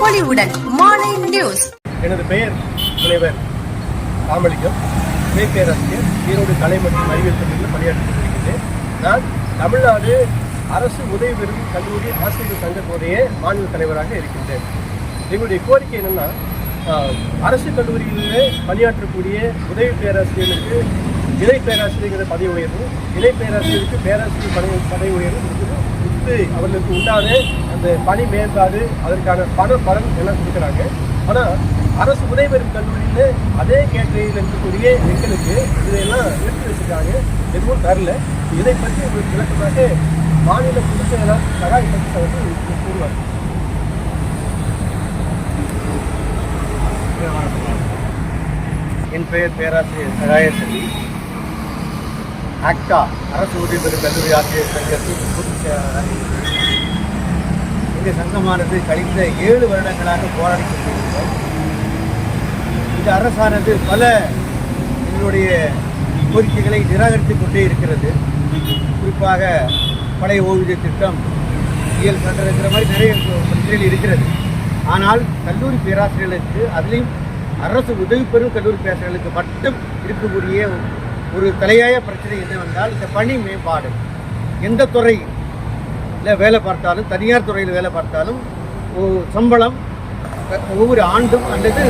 பொலிவுடன் மாலை நியூஸ். எனது பெயர் முனைவர் ராமலிங்கம். துணை பேராசிரியர் ஈரோடு கலை மற்றும் அறிவியல் கல்லூரியில் பணியாற்றி கொண்டிருக்கிறேன். நான் தமிழ்நாடு அரசு உதவி பெறும் கல்லூரி ஆசிரியர் சங்கத்தினுடைய மாநில தலைவராக இருக்கின்றேன். எங்களுடைய கோரிக்கை என்னென்னா அரசு கல்லூரிகளில் பணியாற்றக்கூடிய உதவி பேராசிரியர்களுக்கு இணை பேராசிரியர் பதவி உயர்வு இணை பேராசிரியருக்கு பேராசிரியர் பதவி பதவி உயர்வு கொடுத்து அவர்களுக்கு உண்டான அந்த பணி மேம்பாடு அதற்கான பண பலன் எல்லாம் கொடுக்குறாங்க. ஆனால் அரசு உதவி பெறும் கல்லூரியில் அதே கேட்டகரியில் இருக்கக்கூடிய எங்களுக்கு இதையெல்லாம் நிறுத்தி வச்சுருக்காங்க. எதுவும் தரல. இதை பற்றி உங்களுக்கு விளக்கமாக மாநில பொதுச் செயலர் சகாய் பற்றி அவர்கள் கூறுவார். என் பெயர் பேராசிரியர் சகாயசெல்வி ஆக்டா அரசு உதவி பெறும் கல்லூரி ஆசிரியர் சங்கத்தின் பொதுச் செயலாளராக இந்த சங்கமானது கழிந்த ஏழு வருடங்களாக போராடி கொண்டிருக்கிறோம் இந்த அரசானது பல எங்களுடைய கோரிக்கைகளை நிராகரித்துக் கொண்டே இருக்கிறது. குறிப்பாக பழைய ஓய்வூதிய திட்டம் இயல் சட்டம் இருக்கிற மாதிரி நிறைய பிரச்சனைகள் இருக்கிறது. ஆனால் கல்லூரி பேராசிரியர்களுக்கு அதிலையும் அரசு உதவி பெறும் கல்லூரி பேராசிரியர்களுக்கு மட்டும் இருக்கக்கூடிய ஒரு தலையாய பிரச்சனை என்னவென்றால் இந்த பணி மேம்பாடு. எந்த துறையில்? வேலை பார்த்தாலும் தனியார் துறையில் வேலை பார்த்தாலும் ஒ- சம்பளம் ஒவ்வொரு ஆண்டும் அல்லது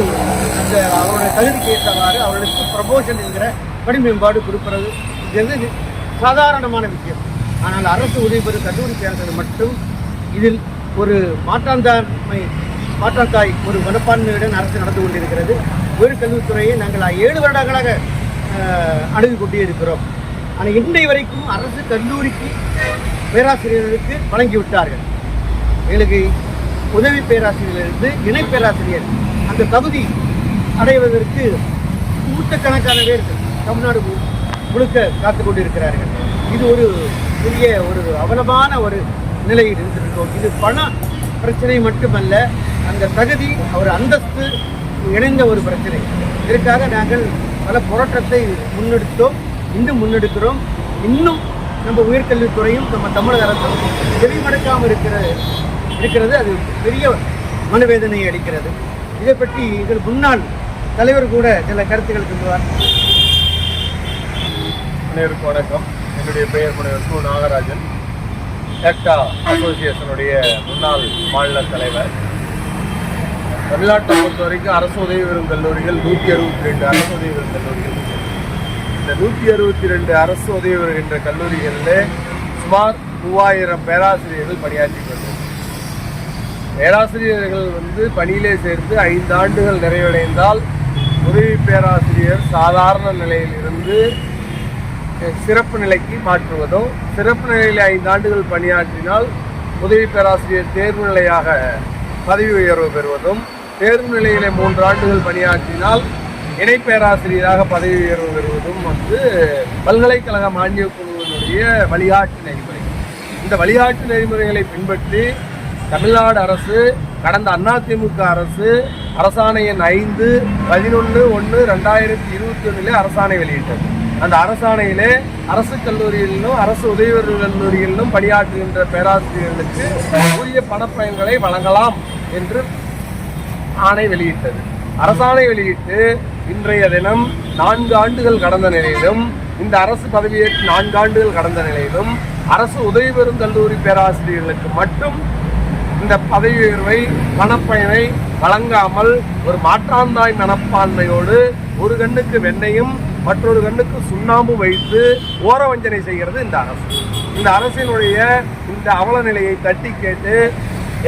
அந்த அவருடைய தகுதிக்கு ஏற்றவாறு அவர்களுக்கு ப்ரமோஷன் என்கிற பணி மேம்பாடு கொடுக்கிறது இது சாதாரணமான விஷயம். ஆனால் அரசு உதவி பெறும் கல்லூரி பேரர்கள் மட்டும் இதில் ஒரு மாற்றாந்தாண்மை மாற்றாந்தாய் ஒரு மனப்பான்மையுடன் அரசு நடந்து கொண்டிருக்கிறது. ஒரு கல்வித்துறையை நாங்கள் ஏழு வருடங்களாக அணுகி கொண்டே இருக்கிறோம். ஆனால் இன்றைய வரைக்கும் அரசு கல்லூரிக்கு பேராசிரியர்களுக்கு வழங்கிவிட்டார்கள். எங்களுக்கு உதவி பேராசிரியரிலிருந்து இணை பேராசிரியர் அந்த தகுதி அடைவதற்கு நூற்றுக்கணக்கான பேர் தமிழ்நாடு முழுக்க காத்து கொண்டிருக்கிறார்கள். இது ஒரு பெரிய ஒரு அவலமான ஒரு நிலையில் இருந்திருக்கோம் இது பண பிரச்சனை மட்டுமல்ல அந்த தகுதி ஒரு அந்தஸ்து இணைந்த ஒரு பிரச்சனை. இதற்காக நாங்கள் பல போராட்டத்தை முன்னெடுத்தோம் இன்னும் முன்னெடுக்கிறோம். இன்னும் நம்ம உயர்கல்வித்துறையும் நம்ம தமிழக அரசும் செவிமடுக்காமல் இருக்கிற இருக்கிறது. அது பெரிய மனவேதனையை அளிக்கிறது. இதை பற்றி இதில் முன்னாள் தலைவர் கூட சில கருத்துக்கள் சொல்லுவார் அனைவருக்கும் வணக்கம். என்னுடைய பெயர் முனைவர் கு நாகராஜன். டெக்டா அசோசியேஷனுடைய முன்னாள் மாநில தலைவர். தமிழ்நாட்டை பொறுத்த வரைக்கும் அரசு உதவி பெறும் கல்லூரிகள் நூற்றி அறுபத்தி ரெண்டு அரசு உதவி பெறும் கல்லூரிகள். இந்த நூற்றி அறுபத்தி ரெண்டு அரசு உதவி பெறுகின்ற கல்லூரிகளில் சுமார் மூவாயிரம் பேராசிரியர்கள் பணியாற்றி பேராசிரியர்கள் வந்து பணியிலே சேர்ந்து ஐந்து ஆண்டுகள் நிறைவடைந்தால் உதவி பேராசிரியர் சாதாரண நிலையில் இருந்து சிறப்பு நிலைக்கு மாற்றுவதும் சிறப்பு நிலையில் ஐந்து ஆண்டுகள் பணியாற்றினால் உதவி பேராசிரியர் தேர்வு நிலையாக பதவி உயர்வு பெறுவதும் தேர்வு நிலையிலே மூன்று ஆண்டுகள் பணியாற்றினால் இணை பேராசிரியராக பதவி உயர்வு பெறுவதும் வந்து பல்கலைக்கழக மானிய குழுவினுடைய வழிகாட்டு நெறிமுறை. இந்த வழிகாட்டு நெறிமுறைகளை பின்பற்றி தமிழ்நாடு அரசு கடந்த அதிமுக அரசு அரசாணை எண் ஐந்து பதினொன்று ஒன்று ரெண்டாயிரத்தி இருபத்தி ஒன்றிலே அரசாணை வெளியிட்டது. அந்த அரசாணையிலே அரசு கல்லூரிகளிலும் அரசு உதவி கல்லூரிகளிலும் பணியாற்றுகின்ற பேராசிரியர்களுக்கு உரிய பணப்பயன்களை வழங்கலாம். என்று ஆணை வெளியிட்டது. அரசாணை வெளியிட்டு இன்றைய தினம் நான்கு ஆண்டுகள் கடந்த நிலையிலும் இந்த அரசு பதவியேற்று நான்கு ஆண்டுகள் கடந்த நிலையிலும் அரசு உதவி பெறும் கல்லூரி பேராசிரியர்களுக்கு மட்டும் இந்த பதவி உயர்வை பணப்பயனை வழங்காமல் ஒரு மாற்றாந்தாய் மனப்பான்மையோடு ஒரு கண்ணுக்கு வெண்ணையும் மற்றொரு கண்ணுக்கு சுண்ணாம்பு வைத்து ஓர வஞ்சனை செய்கிறது இந்த அரசு. இந்த அரசினுடைய இந்த அவல நிலையை தட்டி கேட்டு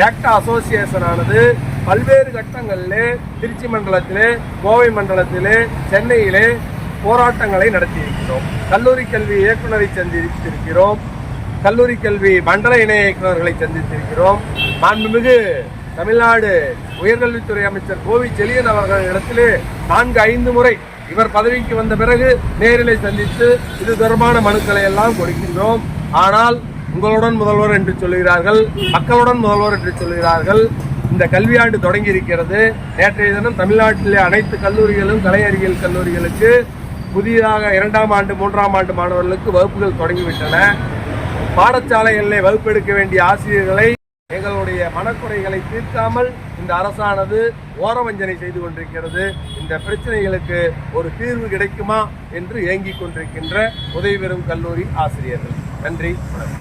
ஏக்டா அசோசியேஷனானது பல்வேறு கட்டங்களிலே திருச்சி மண்டலத்திலே கோவை மண்டலத்திலே சென்னையிலே போராட்டங்களை நடத்தியிருக்கிறோம். கல்லூரி கல்வி இயக்குநரை சந்தித்திருக்கிறோம். கல்லூரி கல்வி மண்டல இணை இயக்குநர்களை சந்தித்திருக்கிறோம். மாண்புமிகு தமிழ்நாடு உயர்கல்வித்துறை அமைச்சர் கோவி செலியன் அவர்கள் இடத்திலே நான்கு ஐந்து முறை இவர் பதவிக்கு வந்த பிறகு நேரிலை சந்தித்து இது தொடர்பான மனுக்களை எல்லாம் கொடுக்கின்றோம். ஆனால் உங்களுடன் முதல்வர் என்று சொல்கிறார்கள் மக்களுடன் முதல்வர் என்று சொல்கிறார்கள் இந்த கல்வியாண்டு தொடங்கி இருக்கிறது நேற்றைய தினம் தமிழ்நாட்டிலே அனைத்து கல்லூரிகளும் கலை அறிவியல் கல்லூரிகளுக்கு புதிதாக இரண்டாம் ஆண்டு மூன்றாம் ஆண்டு மாணவர்களுக்கு வகுப்புகள் தொடங்கிவிட்டன. பாடசாலைகளிலே வகுப்பெடுக்க வேண்டிய ஆசிரியர்களை எங்களுடைய மனக்குறைகளை தீர்க்காமல் இந்த அரசானது ஓரவஞ்சனை செய்து கொண்டிருக்கிறது. இந்த பிரச்சனைகளுக்கு ஒரு தீர்வு கிடைக்குமா என்று ஏங்கிக் கொண்டிருக்கின்ற உதவி பெறும் கல்லூரி ஆசிரியர்கள். நன்றி வணக்கம்.